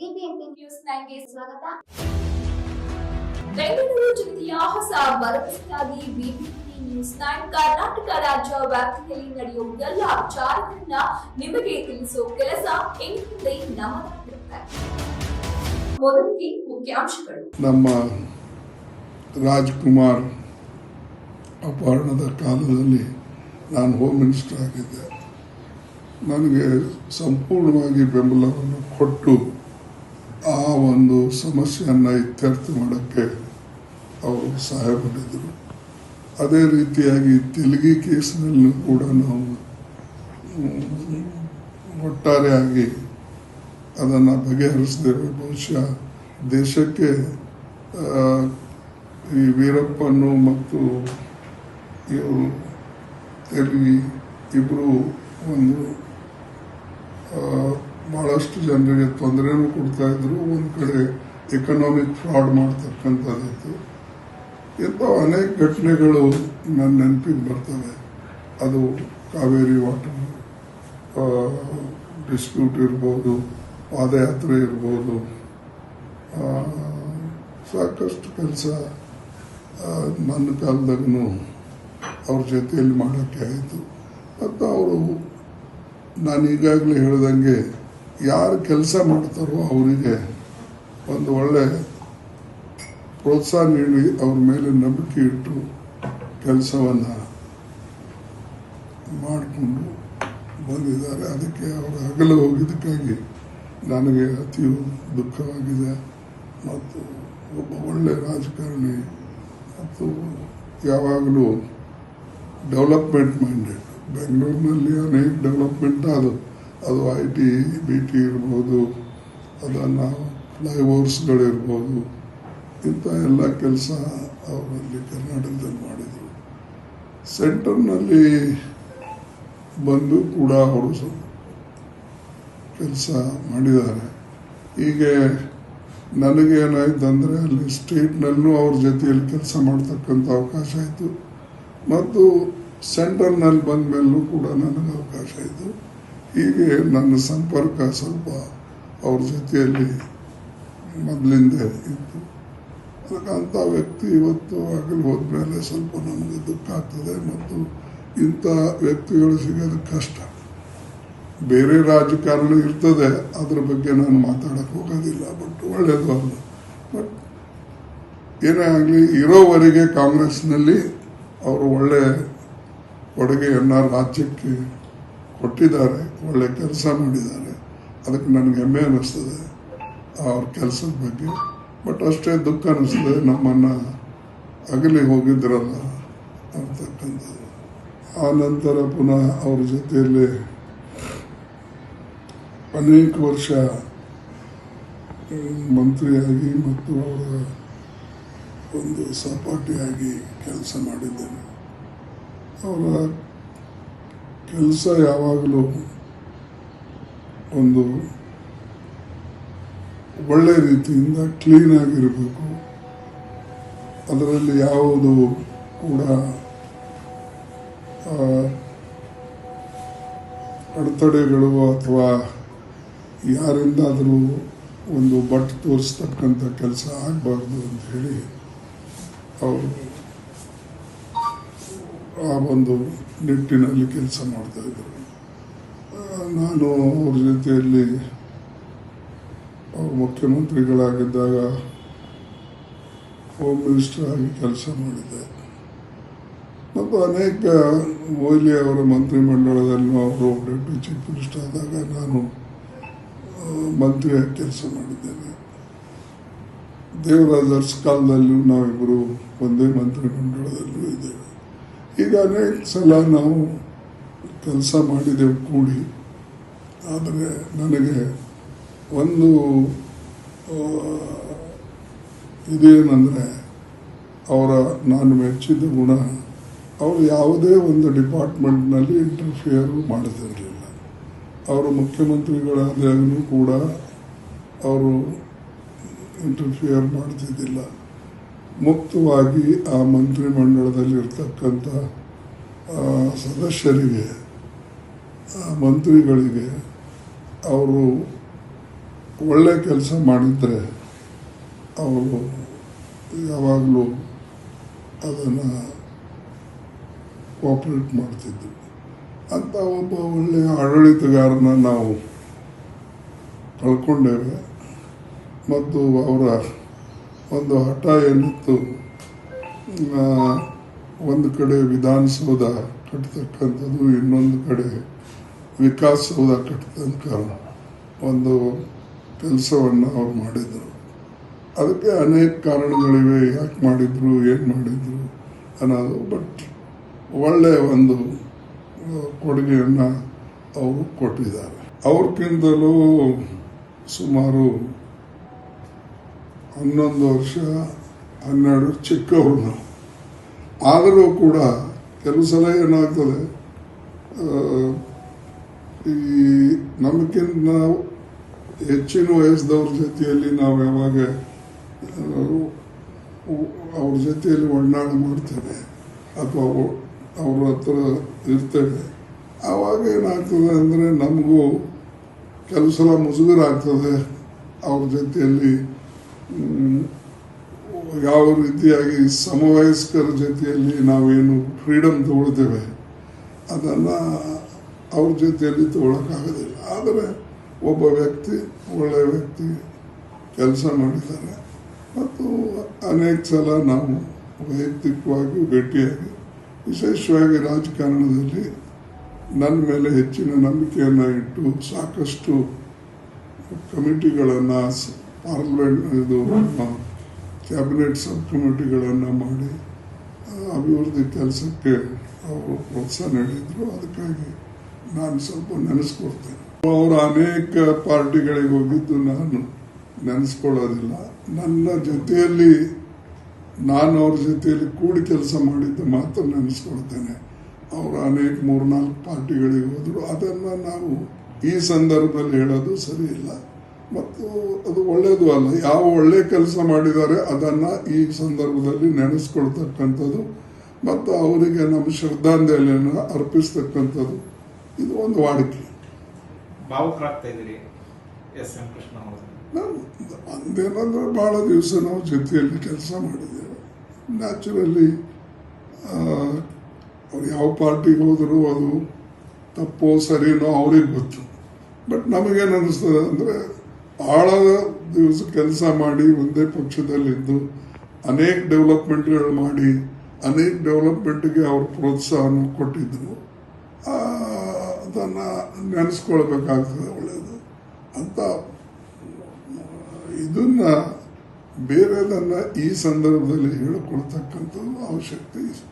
BBMP news ನೈನ್ಗೆ ಸ್ವಾಗತ. ಬೆಂಗಳೂರು ಜಿಲ್ಲೆಯ ಹೊಸ ಭರವಸೆಯಾಗಿ ಬಿಬಿಎಂಪಿ ನ್ಯೂಸ್ ನೈನ್ ಕರ್ನಾಟಕ ರಾಜ್ಯ ವ್ಯಾಪ್ತಿಯಲ್ಲಿ ನಡೆಯುವ ಎಲ್ಲ ವಿಚಾರಗಳನ್ನ ನಿಮಗೆ ತಿಳಿಸುವ ಕೆಲಸ ಇನ್ಮುಂದೆ ನಮ್ಮದಾಗಿರುತ್ತೆ ಮೊದಲಿಗೆ ಮುಖ್ಯಾಂಶಗಳು. ನಮ್ಮ ರಾಜ್ಕುಮಾರ್ ಅಪಹರಣದ ಕಾಲದಲ್ಲಿ ನಾನು ಹೋಮ್ ಮಿನಿಸ್ಟರ್ ಆಗಿದ್ದೆ. ನನಗೆ ಸಂಪೂರ್ಣವಾಗಿ ಬೆಂಬಲವನ್ನು ಕೊಟ್ಟು ಆ ಒಂದು ಸಮಸ್ಯೆಯನ್ನು ಇತ್ಯರ್ಥ ಮಾಡೋಕ್ಕೆ ಅವರು ಸಹಾಯ ಮಾಡಿದರು. ಅದೇ ರೀತಿಯಾಗಿ ತೆಲುಗಿ ಕೇಸಿನಲ್ಲೂ ಕೂಡ ನಾವು ಒಟ್ಟಾರೆಯಾಗಿ ಅದನ್ನು ಬಗೆಹರಿಸಿದರೆ ಬಹುಶಃ ದೇಶಕ್ಕೆ ಈ ವೀರಪ್ಪನು ಮತ್ತು ಇವರು ತೆಲುಗಿ ಇಬ್ಬರು ಒಂದು ಆ, ಬಹಳಷ್ಟು ಜನರಿಗೆ ತೊಂದರೆನೂ ಕೊಡ್ತಾ ಇದ್ರು. ಒಂದು ಕಡೆ ಎಕನಾಮಿಕ್ ಫ್ರಾಡ್ ಮಾಡ್ತಕ್ಕಂಥದ್ದಿತ್ತು. ಇಂಥ ಅನೇಕ ಘಟನೆಗಳು ನನ್ನ ನೆನಪಿಗೆ ಬರ್ತವೆ. ಅದು ಕಾವೇರಿ ವಾಟರ್ ಡಿಸ್ಪ್ಯೂಟ್ ಇರ್ಬೋದು ಪಾದಯಾತ್ರೆ ಇರ್ಬೋದು. ಸಾಕಷ್ಟು ಕೆಲಸ ನನ್ನ ಕಾಲದಾಗೂ ಅವ್ರ ಜೊತೆಯಲ್ಲಿ ಮಾಡೋಕ್ಕೆ ಆಯಿತು. ಮತ್ತು ಅವರು ನಾನು ಈಗಾಗಲೇ ಹೇಳ್ದಂಗೆ ಯಾರು ಕೆಲಸ ಮಾಡ್ತಾರೋ ಅವರಿಗೆ ಒಂದು ಒಳ್ಳೆ ಪ್ರೋತ್ಸಾಹ ನೀಡಿ ಅವ್ರ ಮೇಲೆ ನಂಬಿಕೆ ಇಟ್ಟು ಕೆಲಸವನ್ನು ಮಾಡಿಕೊಂಡು ಬಂದಿದ್ದಾರೆ. ಅದಕ್ಕೆ ಅವರು ಹಗಲು ಹೋಗಿದ್ದಕ್ಕಾಗಿ ನನಗೆ ಅತಿ ದುಃಖವಾಗಿದೆ ಮತ್ತು ಒಬ್ಬ ಒಳ್ಳೆ ರಾಜಕಾರಣಿ ಮತ್ತು ಯಾವಾಗಲೂ ಡೆವಲಪ್ಮೆಂಟ್ ಮೈಂಡೆಡ್ ಬೆಂಗಳೂರಿನಲ್ಲಿ ಅನೇಕ ಡೆವಲಪ್ಮೆಂಟ್ ಅದು ಅದು ಐ ಟಿ ಬಿ ಟಿ ಇರ್ಬೋದು, ಅದನ್ನು ಫ್ಲೈಓವರ್ಸ್ಗಳಿರ್ಬೋದು, ಇಂಥ ಎಲ್ಲ ಕೆಲಸ ಅವರಲ್ಲಿ ಕರ್ನಾಟಕದಲ್ಲಿ ಮಾಡಿದರು. ಸೆಂಟರ್ನಲ್ಲಿ ಬಂದು ಕೂಡ ಅವರು ಕೆಲಸ ಮಾಡಿದ್ದಾರೆ. ಹೀಗೆ ನನಗೇನಾಯ್ತಂದರೆ ಅಲ್ಲಿ ಸ್ಟೇಟ್ನಲ್ಲೂ ಅವ್ರ ಜೊತೆಯಲ್ಲಿ ಕೆಲಸ ಮಾಡ್ತಕ್ಕಂಥ ಅವಕಾಶ ಆಯಿತು ಮತ್ತು ಸೆಂಟರ್ನಲ್ಲಿ ಬಂದ ಮೇಲೂ ಕೂಡ ನನಗೆ ಅವಕಾಶ ಆಯಿತು ಹೀಗೆ ನನ್ನ ಸಂಪರ್ಕ ಸ್ವಲ್ಪ ಅವ್ರ ಜೊತೆಯಲ್ಲಿ ಮೊದಲಿಂದ ಇತ್ತು. ಅದಕ್ಕೆ ವ್ಯಕ್ತಿ ಇವತ್ತು ಆಗಲಿ ಹೋದ್ಮೇಲೆ ಸ್ವಲ್ಪ ನಮಗೆ ದುಃಖ ಆಗ್ತದೆ ಮತ್ತು ಇಂಥ ವ್ಯಕ್ತಿಗಳು ಸಿಗೋದು ಕಷ್ಟ. ಬೇರೆ ರಾಜಕಾರಣ ಇರ್ತದೆ, ಅದ್ರ ಬಗ್ಗೆ ನಾನು ಮಾತಾಡಕ್ಕೆ ಹೋಗೋದಿಲ್ಲ, ಬಟ್ ಒಳ್ಳೆಯದು ಅಲ್ಲ. ಬಟ್ ಏನೇ ಆಗಲಿ, ಇರೋವರೆಗೆ ಕಾಂಗ್ರೆಸ್ನಲ್ಲಿ ಅವರು ಒಳ್ಳೆ ಕೊಡುಗೆಯನ್ನು ರಾಜ್ಯಕ್ಕೆ ಕೊಟ್ಟಿದ್ದಾರೆ, ಒಳ್ಳೆ ಕೆಲಸ ಮಾಡಿದ್ದಾರೆ. ಅದಕ್ಕೆ ನನಗೆ ಹೆಮ್ಮೆ ಅನ್ನಿಸ್ತದೆ ಅವ್ರ ಕೆಲಸದ ಬಗ್ಗೆ. ಬಟ್ ಅಷ್ಟೇ ದುಃಖ ಅನ್ನಿಸ್ತದೆ ನಮ್ಮನ್ನು ಅಗಲಿ ಹೋಗಿದ್ರಲ್ಲ ಅಂತಕ್ಕಂಥದ್ದು. ಆ ನಂತರ ಪುನಃ ಅವ್ರ ಜೊತೆಯಲ್ಲಿ ಅನೇಕ ವರ್ಷ ಮಂತ್ರಿಯಾಗಿ ಮತ್ತು ಅವರ ಒಂದು ಸಹಪಾಠಿಯಾಗಿ ಕೆಲಸ ಮಾಡಿದ್ದೇನೆ. ಅವರ ಕೆಲಸ ಯಾವಾಗಲೂ ಒಂದು ಒಳ್ಳೆ ರೀತಿಯಿಂದ ಕ್ಲೀನ್ ಆಗಿರಬೇಕು. ಅದರಲ್ಲಿ ಯಾವುದು ಕೂಡ ಅಡೆತಡೆಗಳು ಅಥವಾ ಯಾರಿಂದಾದರೂ ಒಂದು ಬಟ್ ತೋರಿಸ್ತಕ್ಕಂಥ ಕೆಲಸ ಆಗಬಾರ್ದು ಅಂತ ಹೇಳಿ ಅವರು ಆ ಒಂದು ನಿಟ್ಟಿನಲ್ಲಿ ಕೆಲಸ ಮಾಡ್ತಾ ಇದ್ದರು. ನಾನು ಅವ್ರ ಜೊತೆಯಲ್ಲಿ ಅವರು ಮುಖ್ಯಮಂತ್ರಿಗಳಾಗಿದ್ದಾಗ ಹೋಮ್ ಮಿನಿಸ್ಟರ್ ಆಗಿ ಕೆಲಸ ಮಾಡಿದ್ದೆ. ಮತ್ತು ಅನೇಕ ಮೊಯ್ಲಿ ಅವರ ಮಂತ್ರಿಮಂಡಲದಲ್ಲೂ ಅವರು ಡೆಪ್ಟಿ ಚೀಫ್ ಮಿನಿಸ್ಟರ್ ಆದಾಗ ನಾನು ಮಂತ್ರಿಯಾಗಿ ಕೆಲಸ ಮಾಡಿದ್ದೇನೆ. ದೇವರಾಜರ್ಸ್ ಕಾಲದಲ್ಲೂ ನಾವಿಬ್ಬರು ಒಂದೇ ಮಂತ್ರಿಮಂಡಲದಲ್ಲೂ ಇದ್ದೇವೆ. ಈಗ ಅನೇಕ ಸಲ ನಾವು ಕೆಲಸ ಮಾಡಿದೆವು ಕೂಡಿ. ಆದರೆ ನನಗೆ ಒಂದು ಇದೇನೆಂದರೆ ಅವರ ನಾನು ಮೆಚ್ಚಿದ ಗುಣ, ಅವರು ಯಾವುದೇ ಒಂದು ಡಿಪಾರ್ಟ್ಮೆಂಟ್ನಲ್ಲಿ ಇಂಟರ್ಫಿಯರ್ ಮಾಡುತ್ತಿರಲಿಲ್ಲ ಅವರು ಮುಖ್ಯಮಂತ್ರಿಗಳಾದಾಗಲೂ ಕೂಡ ಅವರು ಇಂಟರ್ಫಿಯರ್ ಮಾಡ್ತಿದ್ದಿಲ್ಲ. ಮುಕ್ತವಾಗಿ ಆ ಮಂತ್ರಿಮಂಡಲದಲ್ಲಿ ಇರ್ತಕ್ಕಂಥ ಸದಸ್ಯರಿಗೆ ಮಂತ್ರಿಗಳಿಗೆ ಅವರು ಒಳ್ಳೆ ಕೆಲಸ ಮಾಡಿದರೆ ಅವರು ಯಾವಾಗಲೂ ಅದನ್ನು ಕೋಪರೇಟ್ ಮಾಡ್ತಿದ್ದರು ಅಂತ ಒಬ್ಬ ಒಳ್ಳೆಯ ಆಡಳಿತಗಾರನ ನಾವು ಕಳ್ಕೊಂಡೇವೆ. ಮತ್ತು ಅವರ ಒಂದು ಹಠ ಏನಿತ್ತು ಒಂದು ಕಡೆ ವಿಧಾನಸೌಧ ಕಟ್ತಕ್ಕಂಥದ್ದು, ಇನ್ನೊಂದು ಕಡೆ ವಿಕಾಸಸೌಧ ಕಟ್ಟತಕ್ಕ ಒಂದು ಕೆಲಸವನ್ನು ಅವ್ರು ಮಾಡಿದರು. ಅದಕ್ಕೆ ಅನೇಕ ಕಾರಣಗಳಿವೆ, ಯಾಕೆ ಮಾಡಿದರು, ಏನು ಮಾಡಿದರು ಅನ್ನೋದು ಬಟ್ ಒಳ್ಳೆಯ ಒಂದು ಕೊಡುಗೆಯನ್ನು ಅವರು ಕೊಟ್ಟಿದ್ದಾರೆ. ಅವ್ರಿಗಿಂತಲೂ ಸುಮಾರು ಹನ್ನೊಂದು ವರ್ಷ, ಹನ್ನೆರಡು ಚಿಕ್ಕವರು ನಾವು ಆದರೂ ಕೂಡ ಕೆಲವು ಸಲ ಏನಾಗ್ತದೆ ಈ ನಮಗಿಂತ ನಾವು ಹೆಚ್ಚಿನ ವಯಸ್ಸದವ್ರ ಜೊತೆಯಲ್ಲಿ ನಾವು ಯಾವಾಗ ಅವ್ರ ಜೊತೆಯಲ್ಲಿ ಒಡನಾಡ ಮಾಡ್ತೇವೆ, ಅಥವಾ ಅವ್- ಅವ್ರ ಹತ್ರ ಇರ್ತೇವೆ. ಆವಾಗ ಏನಾಗ್ತದೆ ಅಂದರೆ ನಮಗೂ ಕೆಲವು ಸಲ ಮುಜುಗರ ಆಗ್ತದೆ, ಅವ್ರ ಜೊತೆಯಲ್ಲಿ ಯಾವ ರೀತಿಯಾಗಿ ಸಮವಯಸ್ಕರ ಜೊತೆಯಲ್ಲಿ ನಾವೇನು ಫ್ರೀಡಮ್ ತಗೊಳ್ತೇವೆ, ಅದನ್ನು ಅವ್ರ ಜೊತೆಯಲ್ಲಿ ತಗೊಳಕ್ಕಾಗೋದಿಲ್ಲ. ಆದರೆ ಒಬ್ಬ ವ್ಯಕ್ತಿ ಒಳ್ಳೆಯ ವ್ಯಕ್ತಿ ಕೆಲಸ ಮಾಡಿದ್ದಾರೆ. ಮತ್ತು ಅನೇಕ ಸಲ ನಾವು ವೈಯಕ್ತಿಕವಾಗಿ ಭೇಟಿಯಾಗಿ ವಿಶೇಷವಾಗಿ ರಾಜಕಾರಣದಲ್ಲಿ ನನ್ನ ಮೇಲೆ ಹೆಚ್ಚಿನ ನಂಬಿಕೆಯನ್ನು ಇಟ್ಟು ಸಾಕಷ್ಟು ಕಮಿಟಿಗಳನ್ನು ಪಾರ್ಲಿಮೆಂಟ್ ಇದು ಕ್ಯಾಬಿನೆಟ್ ಸಬ್ ಕಮಿಟಿಗಳನ್ನು ಮಾಡಿ ಅಭಿವೃದ್ಧಿ ಕೆಲಸಕ್ಕೆ ಅವರು ಪ್ರೋತ್ಸಾಹ ನೀಡಿದರು. ಅದಕ್ಕಾಗಿ ನಾನು ಸ್ವಲ್ಪ ನೆನೆಸ್ಕೊಡ್ತೇನೆ ಅವರು ಅನೇಕ ಪಾರ್ಟಿಗಳಿಗೆ ಹೋಗಿದ್ದು ನಾನು ನೆನೆಸ್ಕೊಳ್ಳೋದಿಲ್ಲ. ನನ್ನ ಜೊತೆಯಲ್ಲಿ, ನಾನು ಅವ್ರ ಜೊತೆಯಲ್ಲಿ ಕೂಡಿ ಕೆಲಸ ಮಾಡಿದ್ದು ಮಾತ್ರ ನೆನೆಸ್ಕೊಳ್ತೇನೆ. ಅವರು ಅನೇಕ ಮೂರ್ನಾಲ್ಕು ಪಾರ್ಟಿಗಳಿಗೆ ಹೋದರು. ಅದನ್ನು ನಾವು ಈ ಸಂದರ್ಭದಲ್ಲಿ ಹೇಳೋದು ಸರಿ ಇಲ್ಲ ಮತ್ತು ಅದು ಒಳ್ಳೆಯದು ಅಲ್ಲ. ಯಾವ ಒಳ್ಳೆ ಕೆಲಸ ಮಾಡಿದ್ದಾರೆ ಅದನ್ನು ಈ ಸಂದರ್ಭದಲ್ಲಿ ನೆನೆಸ್ಕೊಳ್ತಕ್ಕಂಥದ್ದು ಮತ್ತು ಅವರಿಗೆ ನಮ್ಮ ಶ್ರದ್ಧಾಂಜಲಿಯನ್ನು ಅರ್ಪಿಸ್ತಕ್ಕಂಥದ್ದು. ಇದು ಒಂದು ವಾಡಿಕೆ. ಅಂದೇನಂದ್ರೆ ಭಾಳ ದಿವಸ ನಾವು ಜೊತೆಯಲ್ಲಿ ಕೆಲಸ ಮಾಡಿದ್ದೇವೆ. ನ್ಯಾಚುರಲಿ ಅವ್ರು ಯಾವ ಪಾರ್ಟಿಗೆ ಹೋದರೂ ಅದು ತಪ್ಪೋ ಸರಿನೋ ಅವ್ರಿಗೆ ಗೊತ್ತು. ಬಟ್ ನಮಗೇನು ಅನ್ನಿಸ್ತದೆ ಅಂದರೆ ಭಾಳ ದಿವಸ ಕೆಲಸ ಮಾಡಿ ಒಂದೇ ಪಕ್ಷದಲ್ಲಿದ್ದು ಅನೇಕ ಡೆವಲಪ್ಮೆಂಟ್ಗಳು ಮಾಡಿ ಅನೇಕ ಡೆವಲಪ್ಮೆಂಟ್ಗೆ ಅವರು ಪ್ರೋತ್ಸಾಹನ ಕೊಟ್ಟಿದ್ದರು ಅದನ್ನು ನೆನೆಸ್ಕೊಳ್ಬೇಕಾಗ್ತದೆ ಒಳ್ಳೆಯದು ಅಂತ, ಇದನ್ನು ಬೇರೆದನ್ನು ಈ ಸಂದರ್ಭದಲ್ಲಿ ಹೇಳಿಕೊಳ್ತಕ್ಕಂಥದ್ದು ಅವಶ್ಯಕತೆ ಇದೆ